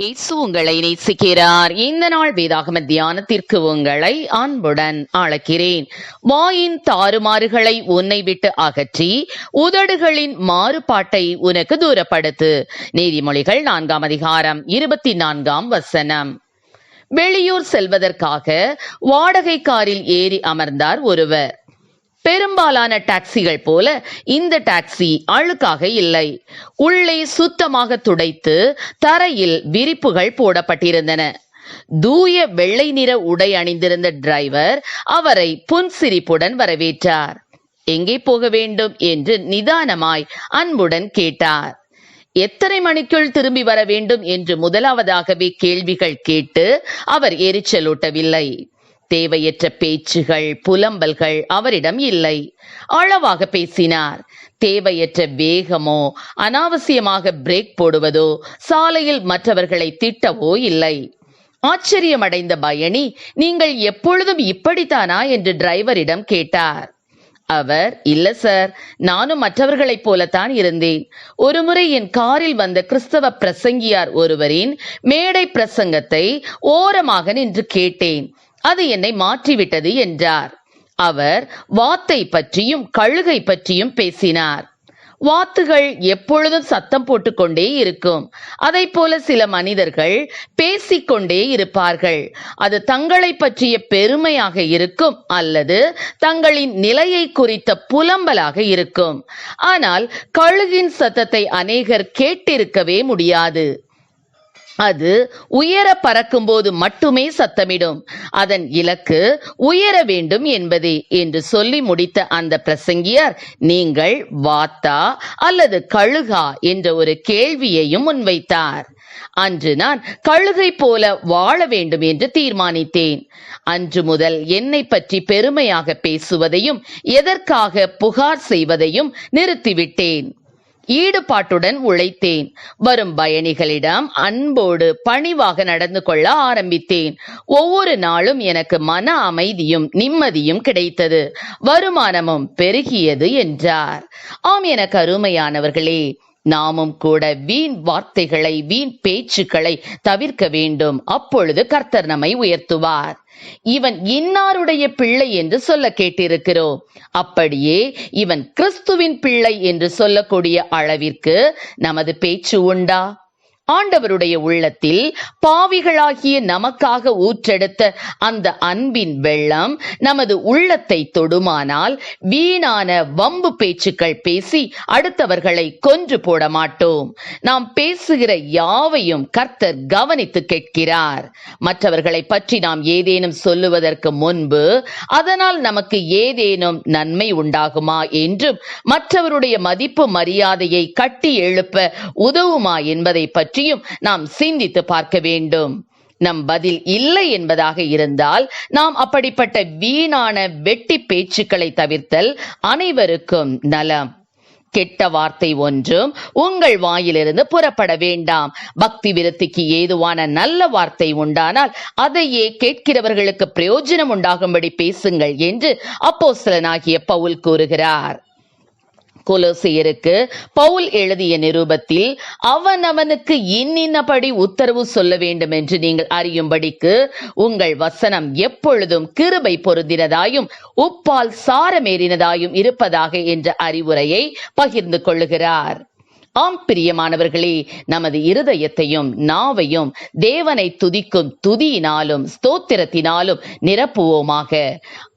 இயேசு உங்களை நேசிக்கிறார். இந்த நாள் வேதாகம தியானத்திற்கு உங்களை அன்புடன் அழைக்கிறேன். வாயின் தாறுமாறுகளை உன்னை விட்டு அகற்றி உதடுகளின் மாறுபாட்டை உனக்கு தூரப்படுத்து. நீதிமொழிகள் நான்காம் அதிகாரம் இருபத்தி நான்காம் வசனம். வெளியூர் செல்வதற்காக வாடகை காரில் ஏறி அமர்ந்தார் ஒருவர். பெரும்பாலான டாக்ஸிகள் போல இந்த டாக்ஸி அழுக்காக இல்லை. உள்ளே சுத்தமாக துடைத்து தரையில் விரிப்புகள் போடப்பட்டிருந்தன. தூய வெள்ளை நிற உடை அணிந்திருந்த டிரைவர் அவரை புன்சிரிப்புடன் வரவேற்றார். எங்கே போக வேண்டும்? என்று நிதானமாய் அன்புடன் கேட்டார். எத்தனை மணிக்குள் திரும்பி வர வேண்டும்? என்று முதலாவதாகவே கேள்விகள் கேட்டு அவர் எரிச்சலூட்டவில்லை. தேவையற்ற பேச்சுகள் புலம்பல்கள் அவரிடம் இல்லை. அளவாக பேசினார். தேவையற்ற வேகமோ அனாவசியமாக பிரேக் போடுவதோ சாலையில் மற்றவர்களை திட்டவோ இல்லை. ஆச்சரியமடைந்த பயணி நீங்கள் எப்பொழுதும் இப்படித்தானா? என்று டிரைவரிடம் கேட்டார். அவர் இல்ல சார். நானும் மற்றவர்களைப் போலத்தான் இருந்தேன். ஒருமுறை என் காரில் வந்த கிறிஸ்தவ பிரசங்கியார் ஒருவரின் மேடை பிரசங்கத்தை ஓரமாக நின்று கேட்டேன். அது என்னை மாற்றிவிட்டது என்றார். அவர் வாத்தை பற்றியும் கழுகை பற்றியும் பேசினார். வாத்துகள் எப்பொழுதும் சத்தம் போட்டுக்கொண்டே இருக்கும். அதை போல சில மனிதர்கள் பேசிக்கொண்டே இருப்பார்கள். அது தங்களை பற்றிய பெருமையாக இருக்கும் அல்லது தங்களின் நிலையை குறித்த புலம்பலாக இருக்கும். ஆனால் கழுகின் சத்தத்தை அநேகர் கேட்டிருக்கவே முடியாது. அது உயர பறக்கும்போது மட்டுமே சத்தமிடும். அதன் இலக்கு உயர வேண்டும் என்பதே என்று சொல்லி முடித்த அந்த பிரசங்கியார் நீங்கள் வாத்தா அல்லது கழுகா? என்ற ஒரு கேள்வியையும் முன்வைத்தார். அன்று நான் கழுகை போல வாழ வேண்டும் என்று தீர்மானித்தேன். அன்று முதல் என்னை பற்றி பெருமையாக பேசுவதையும் எதற்காக புகார் செய்வதையும் நிறுத்திவிட்டேன். ஈடுபாட்டுடன் உழைத்தேன். வரும் பயணிகளிடம் அன்போடு பணிவாக நடந்து கொள்ள ஆரம்பித்தேன். ஒவ்வொரு நாளும் எனக்கு மன அமைதியும் நிம்மதியும் கிடைத்தது. வருமானமும் பெருகியது என்றார். ஆம் எனக்கு அருமையானவர்களே நாமும் கூட வீண் வார்த்தைகளை வீண் பேச்சுக்களை தவிர்க்க வேண்டும். அப்பொழுது கர்த்தர் நம்மை உயர்த்துவார். இவன் இன்னாருடைய பிள்ளை என்று சொல்ல கேட்டிருக்கிறோம். அப்படியே இவன் கிறிஸ்துவின் பிள்ளை என்று சொல்லக்கூடிய அளவிற்கு நமது பேச்சு உண்டா? ஆண்டவருடைய உள்ளத்தில் பாவிகளாகிய நமக்காக ஊற்றெடுத்த அந்த அன்பின் வெள்ளம் நமது உள்ளத்தை தொடுமானால் வீணான வம்பு பேச்சுக்கள் பேசி அடுத்தவர்களை கொன்று போட மாட்டோம் நாம் பேசுகிற யாவையும் கர்த்தர் கவனித்து கேட்கிறார். மற்றவர்களை பற்றி நாம் ஏதேனும் சொல்லுவதற்கு முன்பு அதனால் நமக்கு ஏதேனும் நன்மை உண்டாகுமா என்றும் மற்றவருடைய மதிப்பு மரியாதையை கட்டி எழுப்ப உதவுமா என்பதை பற்றி பற்றியும் நாம் சிந்தித்து பார்க்க வேண்டும். நம் பதில் இல்லை என்பதாக இருந்தால் நாம் அப்படிப்பட்ட வீணான வெட்டி பேச்சுக்களை தவிர்த்தல் அனைவருக்கும் நலம். கெட்ட வார்த்தை ஒன்றும் உங்கள் வாயிலிருந்து புறப்பட வேண்டாம். பக்தி விருத்திக்கு ஏதுவான நல்ல வார்த்தை உண்டானால் அதையே கேட்கிறவர்களுக்கு பிரயோஜனம் உண்டாகும்படி பேசுங்கள் என்று அப்போ சிலனாகிய பவுல் கூறுகிறார். கொலோசியருக்கு பவுல் எழுதிய நிருபத்தில் அவன் அவனுக்கு இன்னின்னபடி உத்தரவு சொல்ல வேண்டும் என்று நீங்கள் அறியும்படிக்கு உங்கள் வசனம் எப்பொழுதும் கிருபை பொருந்தினதாயும் உப்பால் சாரமேறினதாயும் இருப்பதாக என்ற அறிவுரையை பகிர்ந்து கொள்ளுகிறார். ஆம் பிரியமானவர்களே நமது இருதயத்தையும் நாவையும் தேவனை துதிக்கும் துதியினாலும் ஸ்தோத்திரத்தினாலும் நிரப்புவோமாக.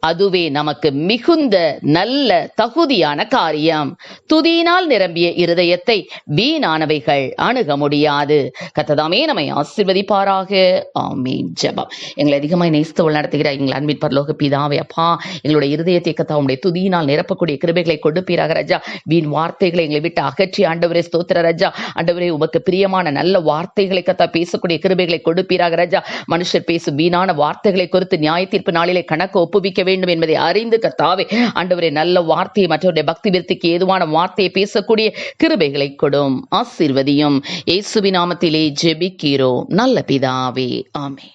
அதுவே நமக்கு மிகுந்த நல்ல தகுதியான காரியம். துதியினால் நிரம்பிய இருதயத்தை வீணானவைகள் அணுக முடியாது. கத்ததாமே நம்மை ஆசிர்வதிப்பாராக. ஆமீன். ஜபம். எங்களை அதிகமாக நேசித்து நடத்துகிற எங்கள் அன்பின் பரலோக பிதாவே அப்பா எங்களுடைய இருதயத்தை கத்தா உடைய துதியினால் நிரப்பக்கூடிய கிருபைகளை கொடுப்பீராக ராஜா. வீண் வார்த்தைகளை எங்களை விட்டு அகற்றி ஆண்டவரே ஸ்தோத்திர ரஜா. ஆண்டவரே உமக்கு பிரியமான நல்ல வார்த்தைகளை கத்தா பேசக்கூடிய கிருபைகளை கொடுப்பீராக ரஜா. மனுஷர் பேசும் வீணான வார்த்தைகளை குறித்து நியாய தீர்ப்பு நாளிலே கணக்கு ஒப்புவிக்க வேண்டும் என்பதை அறிந்து கத்தாவே ஆண்டவரே நல்ல வார்த்தையை மற்றவருடைய பக்தி விருத்திக்கு ஏதுவான வார்த்தையை பேசக்கூடிய கிருபைகளை கொடும் ஆசீர்வதியும். இயேசுவி நாமத்திலே ஜெபிக்கிறோம். நல்ல பிதாவே ஆமே